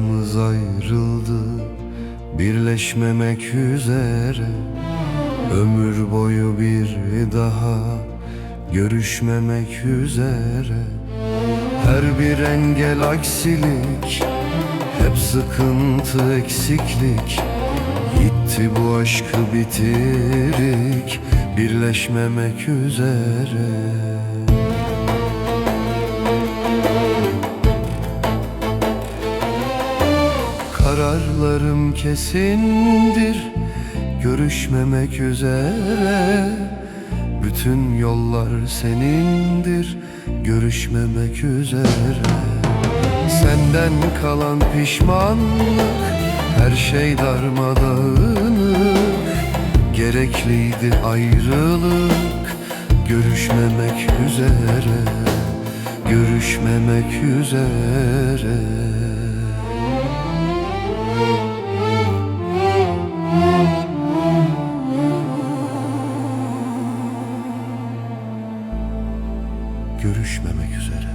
Yollarımız ayrıldı Birleşmemek üzere. Ömür boyu bir daha Görüşmemek üzere. Her bir engel aksilik Hep sıkıntı eksiklik. Gitti bu aşkı bitirik Birleşmemek üzere. Kararlarım kesindir. Görüşmemek üzere Bütün yollar senindir. Görüşmemek üzere. Senden kalan pişmanlık Her şey darmadağınık. Gerekliydi ayrılık Görüşmemek üzere. Görüşmemek üzere görüşmemek üzere.